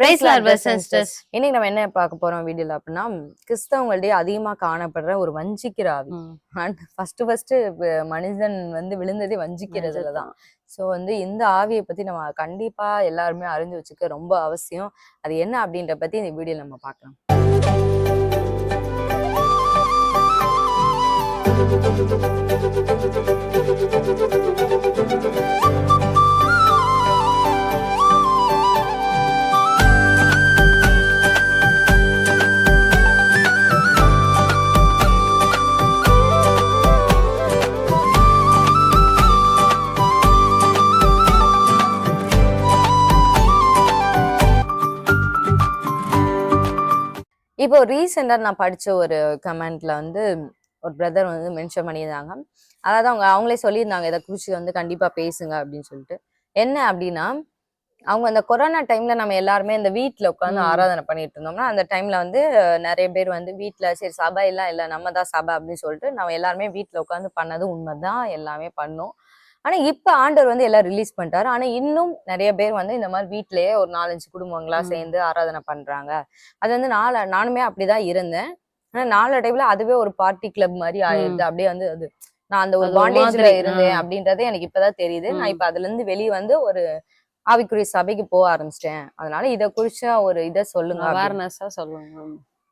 Price Lord sisters இன்னைக்கு நம்ம என்ன பார்க்க போறோம் வீடியோல அப்படின்னா கிறிஸ்தவங்களிடையே அதிகமா காணப்படுற ஒரு வஞ்சிக்கிற ஆவி. ஃபர்ஸ்ட் ஃபர்ஸ்ட் மனிதன் வந்து விழுந்ததே வஞ்சிக்கிறதுல தான். ஸோ வந்து இந்த ஆவியை பத்தி நம்ம கண்டிப்பா எல்லாருமே அறிஞ்சு வச்சுக்க ரொம்ப அவசியம். அது என்ன அப்படின்ற பத்தி இந்த வீடியோல நம்ம பார்க்கலாம். இப்போ ரீசெண்டா நான் படிச்ச ஒரு கமெண்ட்ல வந்து ஒரு பிரதர் வந்து மென்ஷன் பண்ணியிருந்தாங்க. அதாவது அவங்க அவங்களே சொல்லியிருந்தாங்க இதை குறிச்சு வந்து கண்டிப்பா பேசுங்க அப்படின்னு சொல்லிட்டு. என்ன அப்படின்னா அவங்க அந்த கொரோனா டைம்ல நம்ம எல்லாருமே இந்த வீட்ல உட்காந்து. ஆராதனை பண்ணிட்டு இருந்தோம்னா அந்த டைம்ல வந்து நிறைய பேர் வந்து வீட்ல சரி சபை எல்லாம் இல்ல நம்ம தான் சபை அப்படின்னு சொல்லிட்டு நம்ம எல்லாருமே வீட்ல உட்காந்து பண்ணது உண்மைதான் எல்லாமே பண்ணோம். ஆனா இப்ப ஆண்டவர் வந்து எல்லாம் ரிலீஸ் பண்ணிட்டாரு ஆனா இன்னும் நிறைய பேர் வந்து இந்த மாதிரி வீட்லயே ஒரு நாலஞ்சு குடும்பங்களா. சேர்ந்து ஆராதனை பண்றாங்க அது வந்து நாள நானுமே அப்படிதான் இருந்தேன் ஆனா நாளடைவுல அதுவே ஒரு பார்ட்டி கிளப் மாதிரி ஆயிடுது அப்படியே வந்து அது நான் அந்த ஒரு பாண்டேஜ்ல இருந்தேன். அப்படின்றதே எனக்கு இப்பதான் தெரியுது நான். இப்ப அதுல இருந்து வெளியே வந்து ஒரு ஆவிக்குரிய சபைக்கு போக ஆரம்பிச்சிட்டேன் அதனால இத குறிச்ச ஒரு இதை சொல்லுங்க. அவேர்னஸா சொல்லுங்க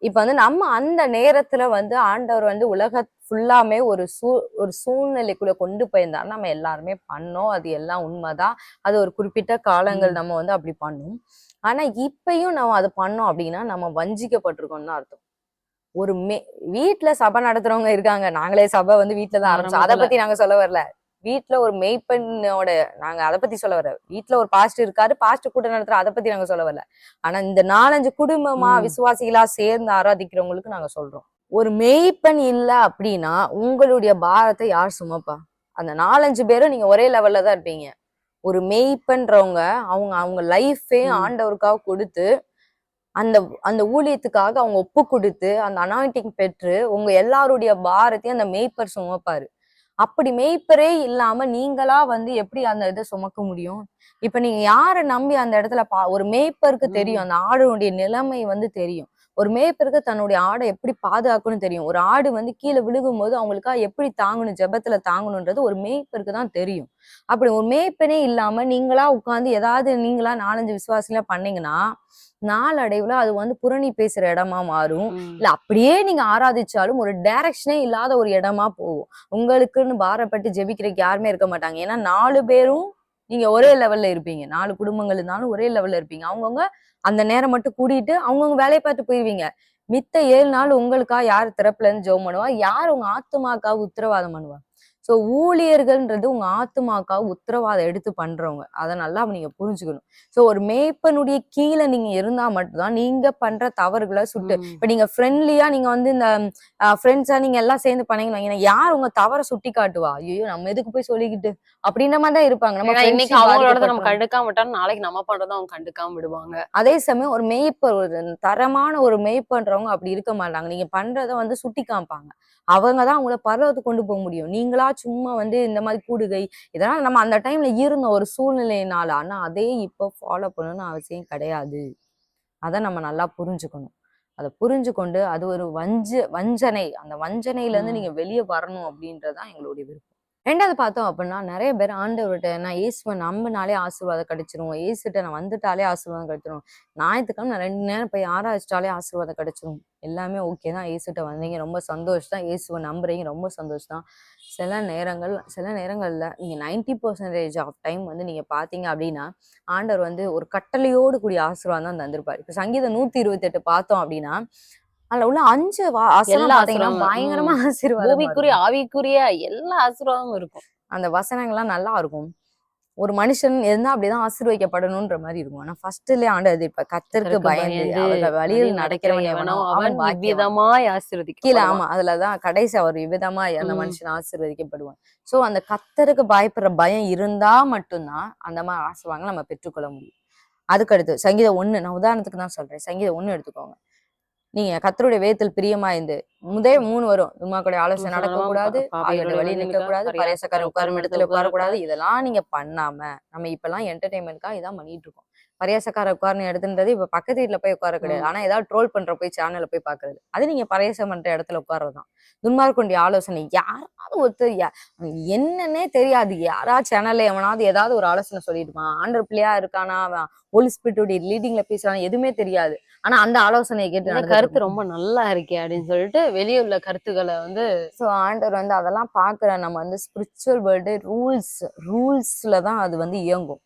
இப்ப வந்து நம்ம அந்த நேரத்துல வந்து ஆண்டவர் வந்து உலக ஃபுல்லாமே ஒரு சூ ஒரு சூழ்நிலைக்குள்ள கொண்டு போயிருந்தார். நம்ம எல்லாருமே பண்ணோம். அது எல்லாம் உண்மைதான். அது ஒரு குறிப்பிட்ட காலங்கள். நம்ம வந்து அப்படி பண்ணோம். ஆனா இப்பயும் நம்ம அதை பண்ணோம் அப்படின்னா நம்ம வஞ்சிக்கப்பட்டிருக்கோம்னு தான் அர்த்தம். ஒரு மே வீட்ல சபை நடத்துறவங்க இருக்காங்க. நாங்களே சபை வந்து வீட்ல தான் ஆரம்பிச்சோம். அதை. பத்தி நாங்க சொல்ல வரல. வீட்ல ஒரு மெய்ப்பெண்ணோட நாங்க அதை பத்தி சொல்ல வரல. வீட்ல ஒரு பாஸ்ட் இருக்காரு பாஸ்ட் கூட்டம் நடத்துற அதை பத்தி நாங்க சொல்ல வரல. ஆனா இந்த நாலஞ்சு குடும்பமா ம். விசுவாசிகளா சேர்ந்து ஆராதிக்கிறவங்களுக்கு நாங்க சொல்றோம். ஒரு மெய்ப்பெண் இல்ல அப்படின்னா உங்களுடைய பாரத்தை யார் சுமப்பா? அந்த நாலஞ்சு பேரும் நீங்க ஒரே லெவல்ல தான் இருப்பீங்க. ஒரு மெய்ப்பென்றவங்க அவங்க அவங்க லைஃபே. ஆண்டவருக்காக கொடுத்து அந்த அந்த ஊழியத்துக்காக அவங்க ஒப்பு கொடுத்து அந்த அனாயிட்டிங் பெற்று உங்க எல்லாருடைய பாரத்தையும் அந்த மெய்ப்பர் சுமப்பாரு. அப்படி மெய்ப்பரே இல்லாம நீங்களா வந்து எப்படி அந்த இதை சுமக்க முடியும் இப்ப நீங்க யாரை நம்பி அந்த இடத்துல பா ஒரு மேய்ப்பருக்கு. தெரியும் அந்த ஆடுனுடைய நிலைமை வந்து தெரியும் ஒரு மேய்ப்பருக்கு தன்னுடைய ஆடை எப்படி பாதுகாக்கணும்னு தெரியும். ஒரு ஆடு வந்து கீழே விழுகும்போது அவங்களுக்கா எப்படி தாங்கணும் ஜெபத்துல தாங்கணும்ன்றது ஒரு மேய்ப்பருக்கு தான் தெரியும். அப்படி ஒரு மேய்ப்பனே இல்லாம நீங்களா உட்கார்ந்து ஏதாவது நீங்களா நாலஞ்சு விசுவாசிகளா பண்ணீங்கன்னா நாளடைவுல அது வந்து புரணி பேசுற இடமா மாறும். இல்ல அப்படியே நீங்க ஆராதிச்சாலும் ஒரு டைரக்ஷனே இல்லாத ஒரு இடமா போகும். உங்களுக்குன்னு பாரப்பட்டு ஜெபிக்கிறதுக்கு யாருமே இருக்க மாட்டாங்க. ஏன்னா நாலு பேரும் நீங்க ஒரே லெவல்ல இருப்பீங்க. நாலு குடும்பங்கள் இருந்தாலும் ஒரே லெவல்ல இருப்பீங்க. அவங்கவுங்க அந்த நேரம் மட்டும் கூட்டிட்டு அவங்கவுங்க வேலையை பார்த்து போயிருவீங்க. மித்த ஏழு நாள் உங்களுக்கா யார் திறப்புல இருந்து ஜெபம் பண்ணுவா? யார் உங்க ஆத்துமாக்காக உத்தரவாதம் பண்ணுவா? சோ ஊழியர்கள்ன்றது உங்க ஆத்துமாக்காக உத்தரவாதம் எடுத்து பண்றவங்க. அதை நல்லா நீங்க புரிஞ்சுக்கணும். சோ ஒரு மேய்ப்பனுடைய கீழே நீங்க இருந்தா மட்டும்தான் நீங்க பண்ற தவறுகளை சுட்டு இப்ப நீங்க ஃப்ரெண்ட்லியா நீங்க வந்து இந்த ஃப்ரெண்ட்ஸா நீங்க எல்லாம் சேர்ந்து பண்ணீங்கன்னு யார் உங்க தவற சுட்டி காட்டுவா? ஐயோ நம்ம எதுக்கு போய் சொல்லிக்கிட்டு? அப்படின்ற மாதிரி தான் இருப்பாங்க. நம்ம இன்னைக்கு அவங்களோட நம்ம. கண்டுக்காம விட்டோம் நாளைக்கு நம்ம பண்றதை அவங்க கண்டுக்காம விடுவாங்க. அதே சமயம் ஒரு மேய்ப்பர் ஒரு தரமான ஒரு மேய்ப்பன்றவங்க அப்படி இருக்க மாட்டாங்க. நீங்க பண்றத வந்து சுட்டி காமிப்பாங்க. அவங்க தான் உங்களை பரவத்துக்கு கொண்டு போக முடியும். நீங்களா சும்மா வந்து இந்த மாதிரி கூடுகை. இதெல்லாம் நம்ம அந்த டைம்ல இருந்த ஒரு சூழ்நிலையினால ஆனா அதே இப்போ ஃபாலோ பண்ணணும்னு அவசியம் கிடையாது. அதை நம்ம நல்லா புரிஞ்சுக்கணும். அதை புரிஞ்சு கொண்டு அது ஒரு வஞ்ச வஞ்சனை. அந்த வஞ்சனையில இருந்து. நீங்க வெளியே வரணும் அப்படின்றதுதான் எங்களுடைய விருப்பம். ரெண்டாவது பார்த்தோம் அப்படின்னா நிறைய பேர் ஆண்டவர்கிட்ட நான் இயேசுவை நம்பினாலே ஆசீர்வாதம் கிடைச்சிரும். இயேசுகிட்ட நான் வந்துட்டாலே ஆசீர்வாதம் கிடைச்சிரும். ஞாயிற்றுக்கிழமை நான் ரெண்டு நேரம் போய் ஆராய்ச்சிட்டாலே ஆசீர்வாதம் கிடைச்சிரும். எல்லாமே ஓகே தான். இயேசுகிட்ட வந்தீங்க ரொம்ப சந்தோஷம் தான் இயேசுவை நம்புறீங்க ரொம்ப சந்தோஷம் தான் சில நேரங்கள் சில நேரங்களில் நீங்கள் நைன்டி பர்சன்டேஜ் ஆஃப் டைம் வந்து நீங்கள் பார்த்தீங்க அப்படின்னா ஆண்டவர் வந்து ஒரு கட்டளையோடு கூடிய ஆசீர்வாதம் தான் தந்திருப்பார். இப்போ சங்கீதம் நூற்றி இருபத்தெட்டு பார்த்தோம் அப்படின்னா அதுல உள்ள அஞ்சு எல்லா. பயங்கரமா ஆசீர்வாதம் பூமிக்குரிய ஆவிக்குரிய எல்லா ஆசீர்வாதமும் இருக்கும். அந்த வசனங்கள்லாம் நல்லா இருக்கும். ஒரு மனுஷன் இருந்தா அப்படிதான் ஆசீர்வதிக்கப்படணும்ன்ற மாதிரி இருக்கும். ஆனா ஃபர்ஸ்ட்லயே ஆண்டு அது இப்ப கத்தருக்கு பயந்து அவர்கள் வழியில் நடக்கிறவன் எவனோ அவன் பாக்கியவான். இவ்விதமாய் கீழே ஆசீர்வதிக்க ஆமா அதுலதான் கடைசி அவர் விதமா அந்த. மனுஷன் ஆசீர்வதிக்கப்படுவான். சோ அந்த கத்தருக்கு பயப்படுற பயம் இருந்தா மட்டும்தான் அந்த மாதிரி ஆசீர்வாதங்களை நம்ம பெற்றுக்கொள்ள முடியும். அதுக்கு அடுத்து சங்கீதம் ஒண்ணு நான் உதாரணத்துக்கு தான் சொல்றேன். சங்கீதம் ஒண்ணு எடுத்துக்கோங்க. நீங்க கத்தருடைய வேதத்தில் பிரியமா இருந்து முதல் மூணு வரும். துமாக்குடைய ஆலோசனை நடக்க கூடாது ஆகியோட வழி நிற்க கூடாது பரியாசக்காரன் உட்காரும் இடத்துல உட்காரக்கூடாது. இதெல்லாம் நீங்க பண்ணாம நம்ம இப்பெல்லாம் என்டர்டைன்மெண்ட்காக இதான் பண்ணிட்டு இருக்கோம். பரியாசக்கார உட்கார்ந்து இடத்துன்றது இப்ப பக்கத்து வீட்டுல போய் உட்கார கிடையாது. ஆனா ஏதாவது ட்ரோல் பண்ற போய் சேனல்ல போய் பாக்குறது. அது நீங்க பரியாசம் பண்ற இடத்துல உட்கார்றதுதான். துன்மார்க்குண்டிய ஆலோசனை. யாராவது ஒருத்தர் என்னன்னே தெரியாது. யாரா சேனல்ல எவனாவது ஏதாவது ஒரு ஆலோசனை சொல்லிருப்பான் ஆண்டர் பிள்ளையா இருக்கானா அவன் ஹோலி ஸ்பிரிட்டுடைய லீடிங்ல பேசுறான் எதுவுமே தெரியாது. ஆனா அந்த ஆலோசனையை கேட்டு கருத்து ரொம்ப நல்லா இருக்கே அப்படின்னு சொல்லிட்டு வெளியே உள்ள கருத்துக்களை வந்து ஸோ ஆண்டவர் வந்து அதெல்லாம் பார்க்குற நம்ம வந்து ஸ்பிரிச்சுவல் வேர்ல்டு ரூல்ஸ் ரூல்ஸ்ல தான் அது வந்து இயங்கும்.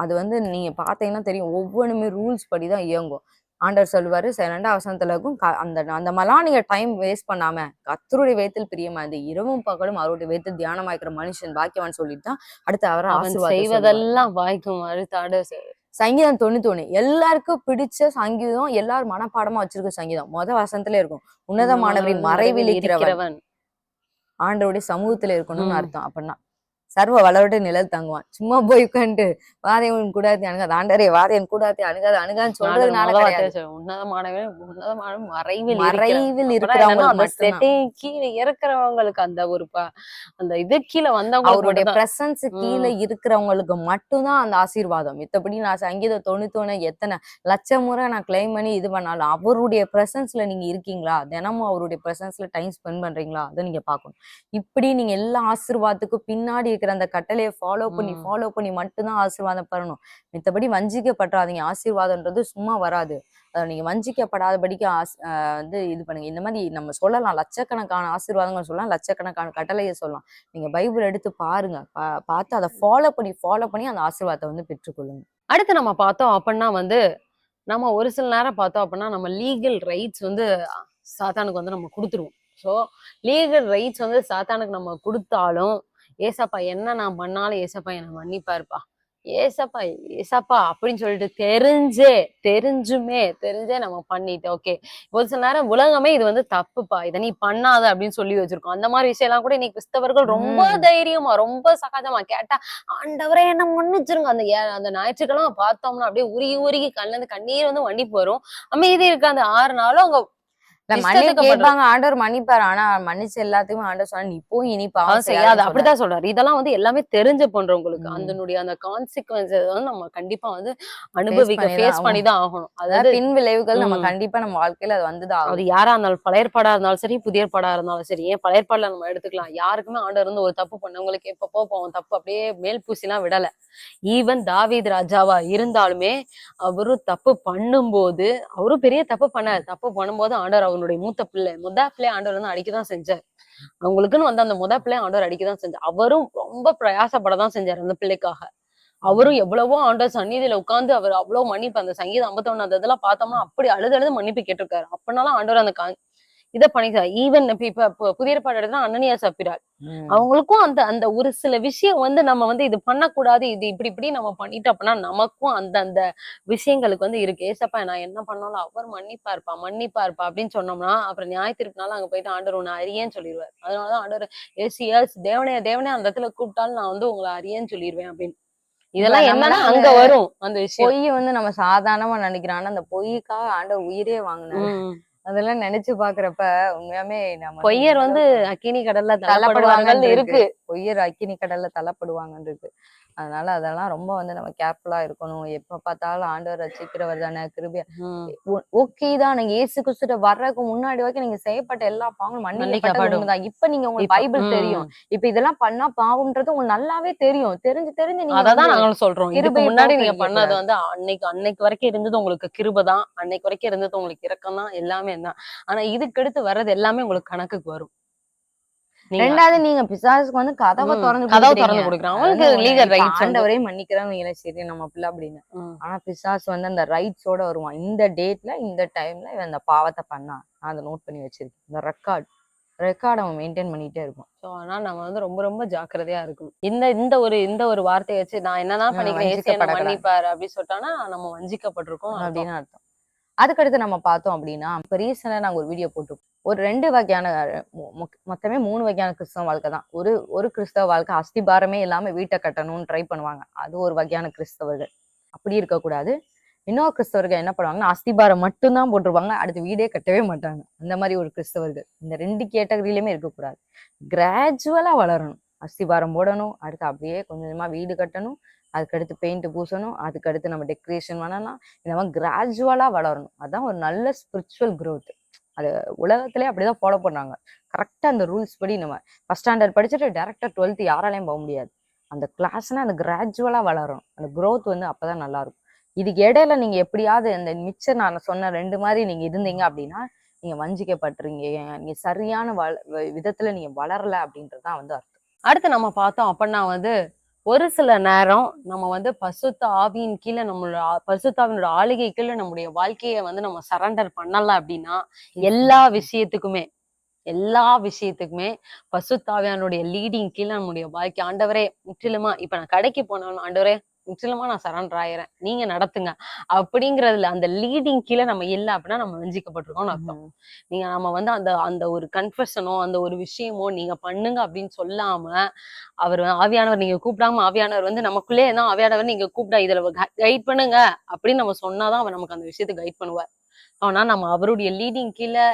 அது வந்து நீங்க பார்த்தீங்கன்னா தெரியும் ஒவ்வொன்றுமே ரூல்ஸ் படி தான் இயங்கும். ஆண்டவர் சொல்லுவாரு "சரி, ரெண்டாம் வசனத்துல இருக்கும் க- அந்த அந்த மாதிரிலாம் நீங்க டைம் வேஸ்ட் பண்ணாம கத்தருடைய வேத்தில் பிரியமா இந்த இரவும் பகலும் அவருடைய வேத்தில் தியானமாய்க்கிற மனுஷன் பாக்கியவான் சொல்லிட்டு தான் அடுத்து அவரை அவன். செய்வதெல்லாம் வாய்க்கும் அறுத்தாடு சங்கீதம் தொண்ணூத்தி ஒண்ணு எல்லாருக்கும் பிடிச்ச சங்கீதம் எல்லாரும் மனப்பாடமா வச்சிருக்க சங்கீதம் முத வசனத்துல இருக்கும் உன்னதமானவரின் மறைவில் இருக்கிறவன். ஆண்டவருடைய சமூகத்துல இருக்கணும்னு. அர்த்தம் அப்படின்னா. சர்வ வளரோட நிழல் தங்குவான். சும்மா போய் உட்காந்துட்டு வாதையன் கூடாது அணுகாது ஆண்டரே வாதையன் கூடாது அணுகாது அணுகான்னு சொல்றதுனால உன்னதமானவன் உன்னதமான மறைவில். மறைவில் இருக்கிறவங்க கீழே இறக்குறவங்களுக்கு அந்த ஒரு அந்த இது கீழே வந்தவங்களுக்கு அவருடைய. பிரசன்ஸ் கீழே இருக்கிறவங்களுக்கு மட்டும்தான் அந்த ஆசீர்வாதம். மித்தபடி நான் சங்கீத தொண்ணூத்தொன்னு எத்தனை லட்சம் முறை நான் கிளைம் பண்ணி இது பண்ணாலும் அவருடைய பிரசன்ஸ்ல நீங்க இருக்கீங்களா? தினமும் அவருடைய பிரசன்ஸ்ல டைம் ஸ்பெண்ட் பண்றீங்களா? அதை நீங்க பார்க்கணும். இப்படி நீங்க எல்லா ஆசீர்வாதத்துக்கும் பின்னாடி இருக்கிற அந்த கட்டளையை ஃபாலோ பண்ணி. ஃபாலோ பண்ணி மட்டும்தான் ஆசீர்வாதம் பெறணும். மித்தபடி வஞ்சிக்கப்படாதீங்க. ஆசீர்வாதம்ன்றது சும்மா வராது. அதை நீங்க வஞ்சிக்கப்படாதபடிக்கு ஆஸ் வந்து இது பண்ணுங்க. இந்த மாதிரி நம்ம சொல்லலாம். லட்சக்கணக்கான ஆசீர்வாதங்கள் சொல்லலாம். லட்சக்கணக்கான கட்டளையை சொல்லலாம். நீங்க பைபிள் எடுத்து பாருங்க. பா- பார்த்து அதை ஃபாலோ பண்ணி ஃபாலோ பண்ணி அந்த ஆசீர்வாதத்தை வந்து பெற்றுக்கொள்ளுங்க. அடுத்து நம்ம பார்த்தோம் அப்படின்னா வந்து நம்ம ஒரு சில நேரம் பார்த்தோம் அப்படின்னா நம்ம லீகல் ரைட்ஸ் வந்து சாத்தானுக்கு வந்து நம்ம கொடுத்துருவோம். ஸோ லீகல் ரைட்ஸ் வந்து சாத்தானுக்கு நம்ம கொடுத்தாலும் ஏசப்பா என்ன நான் பண்ணாலும் ஏசப்பா என்னை மன்னிப்பாருப்பா. ஏசப்பா ஏசப்பா அப்படின்னு சொல்லிட்டு தெரிஞ்சே தெரிஞ்சுமே தெரிஞ்சே நம்ம பண்ணிட்டு ஓகே ஒரு சில நேரம் உலகமே இது வந்து தப்புப்பா. இதை நீ பண்ணாத அப்படின்னு சொல்லி வச்சிருக்கோம். அந்த மாதிரி விஷயம் எல்லாம் கூட இன்னைக்கு கிறிஸ்தவர்கள் ரொம்ப. தைரியமா ரொம்ப சகஜமா கேட்டா ஆண்டவரே என்ன மன்னிச்சிருங்க. அந்த அந்த ஞாயிற்றுக்கிழமை பார்த்தோம்னா அப்படியே உருகி உருகி கண்ணுல இருந்து கண்ணீர் வந்து மன்னிப்பு அமைதி இருக்கு அந்த ஆறு நாளும் அவங்க கேட்பாங்க. ஆண்டவர் மன்னிப்பாரு. ஆனா மன்னிச்ச எல்லாத்தையுமே ஆண்டவர் சொன்னா நீ போய் இனி பாவம் செய்யாத. அப்படிதான் சொல்றாரு. இதெல்லாம் வந்து எல்லாமே தெரிஞ்சு பண்றவங்களுக்கு ம். அதனுடைய அந்த கான்சிக்வன்சஸ் வந்து நம்ம கண்டிப்பா வந்து அனுபவிக்க ஃபேஸ் பண்ணி தான் ஆகணும். அதாவது பின் விளைவுகள் நம்ம. கண்டிப்பா நம்ம வாழ்க்கையில அது வந்துதான் அது யாரா இருந்தாலும் பழையற்பாடா இருந்தாலும் சரி புதிய பாடா இருந்தாலும் சரி ஏன் பழையற்பாடுல நம்ம எடுத்துக்கலாம்? யாருக்குமே ஆண்டவர் இருந்து ஒரு தப்பு பண்ணவங்களுக்கு எப்பப்போ போவோம் தப்பு அப்படியே மேல் பூசிலாம் விடல. ஈவன் தாவீது ராஜாவா இருந்தாலுமே அவரும் தப்பு பண்ணும்போது அவரும் பெரிய தப்பு பண்ணாரு. தப்பு பண்ணும்போது ஆண்டவர் அவனுடைய மூத்த பிள்ளை முத பிள்ளை ஆண்டவர் வந்து அடிக்கதான் செஞ்சார். அவங்களுக்குன்னு வந்து அந்த முத பிள்ளை ஆண்டவர் அடிக்கதான் செஞ்சார். அவரும் ரொம்ப பிரயாசப்படதான் செஞ்சார் அந்த பிள்ளைக்காக. அவரும் எவ்வளவோ ஆண்டவர் சந்நிதியில உட்கார்ந்து அவர் அவ்வளவு மன்னிப்பு அந்த சங்கீதம் ஐம்பத்தொன்னு அந்த இதெல்லாம் பார்த்தோம்னா அப்படி அழுது அழுது மன்னிப்பு கேட்டிருக்காரு. அப்படின்னாலும் ஆண்டவர் அந்த இதை பண்ணிக்கிறார் ஈவன் இப்ப இப்ப புதிய பாடம் எடுத்தா அண்ணனியா சப்பிரார் ம். அவங்களுக்கும் அந்த அந்த ஒரு சில விஷயம் வந்து நம்ம வந்து இது பண்ணக்கூடாது. இது இப்படி இப்படி நம்ம பண்ணிட்டோம் அப்படின்னா நமக்கும் அந்த அந்த விஷயங்களுக்கு வந்து இருக்கு. ஏசப்பா நான் என்ன பண்ணாலும் அவர் மன்னிப்பார்ப்பா மன்னிப்பார்ப்பா அப்படின்னு சொன்னோம்னா அப்புறம் ஞாயிற்றுக்குனால அங்க போயிட்டு ஆண்டவர் உன்னை அறியேன்னு சொல்லிடுவார் அதனாலதான் ஆண்டவர் எஸ் எஸ் தேவனே தேவனே அந்த இடத்துல கூப்பிட்டாலும் நான் வந்து உங்களை அறியேன்னு சொல்லிடுவேன் அப்படின்னு. இதெல்லாம் என்னன்னா அங்க வரும் அந்த விஷயம். பொய் வந்து நம்ம சாதாரணமா நினைக்கிறோம். ஆனா அந்த பொய்க்காக ஆண்டவர் உயிரே வாங்கினாரு. அதெல்லாம் நினைச்சு பாக்குறப்ப உண்மையாமே நம்ம பொய்யர் வந்து அக்கினி கடல்ல தள்ளப்படுவாங்கன்னு தள்ளப்படுவாங்கன்னு இருக்கு. பொய்யர் அக்கினி கடல்ல தள்ளப்படுவாங்கன்னு இருக்கு அதனால அதெல்லாம் ரொம்ப வந்து நம்ம கேர்ஃபுல்லா இருக்கணும். எப்ப பார்த்தாலும் ஆண்டவர் ரசிக்கிறவர் தானே. கிருபையா. ஓகே தான். நீங்க இயேசு கிறிஸ்துட்ட வர்றதுக்கு முன்னாடி வரைக்கும் நீங்க செய்யப்பட்ட எல்லா பாவங்களும் மன்னிக்கப்பட்டது மன்னிக்கப்படும். உண்மைதான். இப்ப நீங்க உங்களுக்கு பைபிள். தெரியும். இப்ப இதெல்லாம் பண்ணா பாவம்ன்றது உங்களுக்கு நல்லாவே தெரியும். தெரிஞ்சு தெரிஞ்சு நீங்க வந்து- நாங்களும் சொல்றோம். இதுக்கு முன்னாடி நீங்க பண்ணது வந்து அன்னைக்கு அன்னைக்கு வரைக்கும் இருந்தது உங்களுக்கு கிருபை தான். அன்னைக்கு வரைக்கும் இருந்தது உங்களுக்கு இரக்கம் தான் எல்லாமே தான். ஆனா இதுக்கு அடுத்து வர்றது எல்லாமே உங்களுக்கு கணக்குக்கு வரும். ரெண்டாவது நீங்க பிசாசுக்கு வந்து கதவை திறந்து கதவு கொடுக்குறீங்க. திறந்து வந்து ஒண்ணு. லீகல் ரைட்ஸ் ஆண்டவரே மன்னிக்கிறாங்க சரி நம்ம பிள்ளை அப்படின்னு. ஆனா பிசாசு வந்து அந்த ரைட்ஸோட வருவான். இந்த டேட்ல இந்த டைம்ல இவன் இந்த பாவத்தை பண்ணான். நான் அதை நோட் பண்ணி வச்சிருக்கேன். இந்த ரெக்கார்ட் ரெக்கார்ட் அவன் மெயின்டைன் பண்ணிட்டே இருப்பான். சோ ஆனா நம்ம வந்து ரொம்ப ரொம்ப ஜாக்கிரதையா இருக்கணும். இந்த இந்த ஒரு இந்த ஒரு வார்த்தையை வச்சு நான் என்னதான் பண்ணிக்கிறேன். மன்னிப்பாரு அப்படின்னு சொல்லிட்டானா நம்ம வஞ்சிக்கப்பட்டிருக்கோம். அப்படின்னு அர்த்தம். அதுக்கடுத்து நம்ம பார்த்தோம் அப்படின்னா இப்போ ரீசெண்டாக நாங்கள் ஒரு வீடியோ போட்டிருக்கோம். ஒரு ரெண்டு வகையான மொ- மொத்தமே மூணு வகையான கிறிஸ்தவ வாழ்க்கை தான். ஒரு ஒரு கிறிஸ்தவ வாழ்க்கை அஸ்திபாரமே இல்லாமல் வீட்டை கட்டணும்னு ட்ரை பண்ணுவாங்க. அது ஒரு வகையான கிறிஸ்தவர்கள். அப்படி இருக்கக்கூடாது. இன்னொரு கிறிஸ்தவர்கள் என்ன பண்ணுவாங்கன்னா அஸ்திபாரம் மட்டும்தான் போட்டிருப்பாங்க. அடுத்து வீடே கட்டவே மாட்டாங்க. அந்த மாதிரி ஒரு கிறிஸ்தவர்கள். இந்த ரெண்டு கேட்டகரியிலுமே இருக்கக்கூடாது. கிராஜுவலாக வளரணும். அஸ்திபாரம் போடணும். அடுத்து அப்படியே கொஞ்சம் வீடு கட்டணும். அதுக்கடுத்து பெயிண்ட் பூசணும் அதுக்கடுத்து நம்ம டெக்கரேஷன் பண்ணலாம். இந்த மாதிரி கிராஜுவலாக வளரணும். அதுதான் ஒரு நல்ல ஸ்பிரிச்சுவல் க்ரோத் அது உலகத்திலே அப்படிதான் ஃபாலோ பண்ணாங்க கரெக்டாக அந்த ரூல்ஸ் படி நம்ம ஃபஸ்ட் ஸ்டாண்டர்ட் படிச்சுட்டு டேரக்டாக டுவெல்த்து யாராலையும் போக முடியாது. அந்த கிளாஸ்னால் அந்த கிராஜுவலாக வளரும் அந்த க்ரோத் வந்து அப்பதான் நல்லா இருக்கும் இதுக்கு இடையில நீங்கள் எப்படியாவது இந்த மிச்சர் நான் சொன்ன ரெண்டு மாதிரி நீங்கள் இருந்தீங்க அப்படின்னா நீங்கள் வஞ்சிக்கப்பட்டுறீங்க நீங்கள் சரியான வள விதத்தில் நீங்கள் வளரலை வளரல அப்படின்றது தான் வந்து அர்த்தம். அடுத்து நம்ம பார்த்தோம் அப்படின்னா வந்து ஒரு சில நேரம் நம்ம வந்து பசுத்த ஆவியின் கீழே நம்மளோட பசுத்தாவினோட ஆளுகை கீழே நம்முடைய வாழ்க்கையை வந்து நம்ம சரண்டர் பண்ணல அப்படின்னா எல்லா விஷயத்துக்குமே எல்லா விஷயத்துக்குமே பசுத்தாவியானுடைய லீடிங் கீழே நம்முடைய வாழ்க்கை. ஆண்டவரே முற்றிலுமா இப்ப நான் கடைக்கு போனாலும் ஆண்டவரே முற்றிலுமா நான் சரண்டர் ஆயிரேன் நீங்க நடத்துங்க. அப்படிங்கறதுல அந்த லீடிங் கீழே நம்ம இல்லை அப்படின்னா நம்ம வஞ்சிக்கப்பட்டிருக்கோம்னு அர்த்தம். நீங்க நம்ம வந்து அந்த அந்த ஒரு கன்ஃபெஷனோ அந்த ஒரு விஷயமோ நீங்க பண்ணுங்க அப்படின்னு சொல்லாம அவர் ஆவியானவர் நீங்க கூப்பிடாம ஆவியானவர் வந்து நமக்குள்ளே தான் ஆவியானவர் நீங்க கூப்பிடா இதுல கைட் பண்ணுங்க அப்படின்னு நம்ம சொன்னாதான் அவர் நமக்கு அந்த விஷயத்தை கைட் பண்ணுவார். ஆனா நம்ம அவருடைய லீடிங் கீழே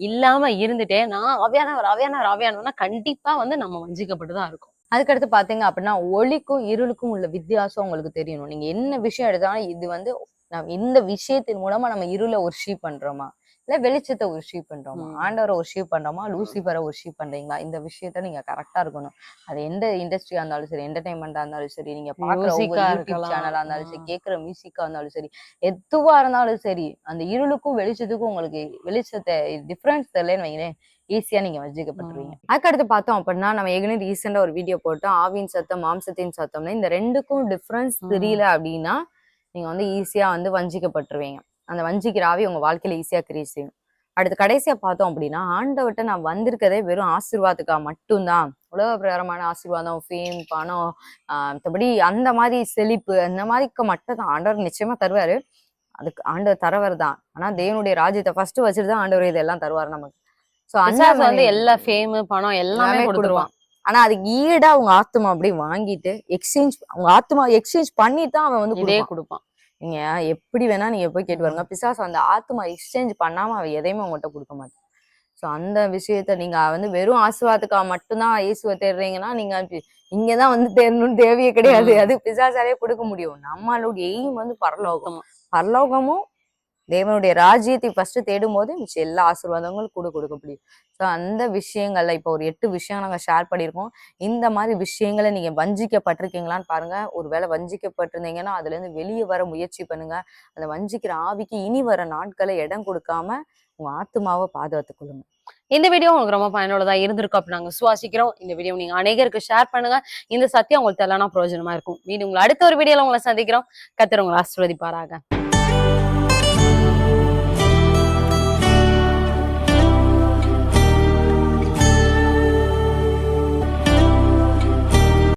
இல்லாம இருந்துட்டே நான் ஆவியானவர் ஆவியானவர் ஆவியானவர்னா கண்டிப்பா வந்து நம்ம வஞ்சிக்கப்பட்டு தான் இருக்கும். அதுக்கடுத்து பாத்தீங்க அப்படின்னா ஒளிக்கும் இருளுக்கும் உள்ள வித்தியாசம் உங்களுக்கு தெரியணும். நீங்க என்ன விஷயம் எடுத்தாலும் இது வந்து நம்ம இந்த விஷயத்தின் மூலமா நம்ம இருளை ஒரு பண்றோமா? இல்ல வெளிச்சத்தை ஒரு ஷீப் பண்றோமா. ஆண்டவரை ஒரு ஷீப் பண்றோமா? லூசிபரை ஒரு ஷீப் பண்றீங்களா? இந்த விஷயத்த நீங்க கரெக்டா இருக்கணும். அது எந்த இண்டஸ்ட்ரியா இருந்தாலும் சரி என்டர்டைன்மெண்டா இருந்தாலும் சரி நீங்க பாக்குற யூடியூப். சேனலா இருந்தாலும் சரி. கேட்கிற மியூசிக்கா இருந்தாலும் சரி எதுவா இருந்தாலும் சரி அந்த இருளுக்கும் வெளிச்சத்துக்கும் உங்களுக்கு வெளிச்சத்தை டிஃபரன்ஸ் தெரியலன்னு வைங்களேன். ஈஸியா நீங்க வச்சுக்கப்பட்டுருவீங்க அதுக்கடுத்து பார்த்தோம் அப்படின்னா நம்ம ஏற்கனவே ரீசெண்டா ஒரு வீடியோ போட்டோம். ஆவின் சத்தம் மாம்சத்தின் சத்தம்னு. இந்த ரெண்டுக்கும் டிஃபரன்ஸ். தெரியல அப்படின்னா நீங்க வந்து ஈஸியா வந்து வஞ்சிக்கப்பட்டுருவீங்க. அந்த வஞ்சிக்கிற ஆவி உங்க வாழ்க்கையில ஈஸியா கிரியேட் செய்யும். அடுத்து கடைசியா பார்த்தோம் அப்படின்னா ஆண்டவர்கிட்ட நான் வந்திருக்கதே வெறும் ஆசீர்வாதத்துக்காக மட்டும்தான். உலக பிரகாரமான ஆசீர்வாதம் ஃபேம் பணம் ஆஹ் மத்தபடி அந்த மாதிரி செழிப்பு அந்த மாதிரிக்கு மட்டும் தான் ஆண்டவர் நிச்சயமா தருவாரு. அதுக்கு ஆண்டவர் தரவர் தான் ஆனா தேவனுடைய ராஜ்யத்தை ஃபர்ஸ்ட் வச்சுட்டு தான் ஆண்டவர் இதெல்லாம் தருவாரு நமக்கு. சோ அந்த பிசாசு வந்து எல்லா ஃபேம் பணம் எல்லாமே கொடுத்துருவான். ஆனா அதுக்கு ஈடா அவங்க ஆத்மா அப்படியே வாங்கிட்டு எக்ஸ்சேஞ்ச் அவங்க ஆத்மா எக்ஸ்சேஞ்ச் பண்ணிட்டு தான் அவன் வந்து இதே கொடுப்பான். நீங்க எப்படி வேணா நீங்க போய் கேட்டு பாருங்க. பிசாசு அந்த ஆத்மா எக்ஸ்சேஞ்ச் பண்ணாம அவன் எதையுமே உங்கள்கிட்ட கொடுக்க மாட்டான் சோ அந்த விஷயத்த நீங்க வந்து வெறும் ஆசீர்வாதத்துக்காக மட்டும்தான் இயேசுவை தேடுறீங்கன்னா நீங்க அது- இங்கதான் வந்து தேடணும்னு தேவையே கிடையாது. அது பிசாசாலே கொடுக்க முடியும். நம்மளுடைய எய்ம் வந்து பரலோகம். பரலோகமும் தேவனுடைய ராஜ்யத்தை ஃபர்ஸ்ட் தேடும் போது மிச்சம் எல்லா ஆசீர்வாதங்களும் கூட கொடுக்க முடியும் ஸோ அந்த விஷயங்கள்ல இப்போ ஒரு எட்டு விஷயம் நாங்கள் ஷேர் பண்ணியிருக்கோம். இந்த மாதிரி விஷயங்களை நீங்க வஞ்சிக்கப்பட்டிருக்கீங்களான்னு பாருங்க. ஒருவேளை வஞ்சிக்கப்பட்டிருந்தீங்கன்னா அதுல இருந்து வெளியே வர முயற்சி பண்ணுங்க. அந்த வஞ்சிக்கிற ஆவிக்கு இனி வர நாட்களை இடம் கொடுக்காம உங்க ஆத்மாவை பாதுகாத்துக் கொள்ளுங்க. இந்த வீடியோ உங்களுக்கு ரொம்ப பயனுள்ளதா இருந்திருக்கும் அப்படி நாங்க சுவாசிக்கிறோம் இந்த வீடியோ நீங்க அநேகருக்கு ஷேர் பண்ணுங்க. இந்த சத்தியம் உங்களுக்கு தெரியலனா பிரயோஜனமா இருக்கும். மீண்டும் உங்களை அடுத்த ஒரு வீடியோல உங்களை சந்திக்கிறோம். கத்திர உங்களை ஆசிர்வதிப்பாராக.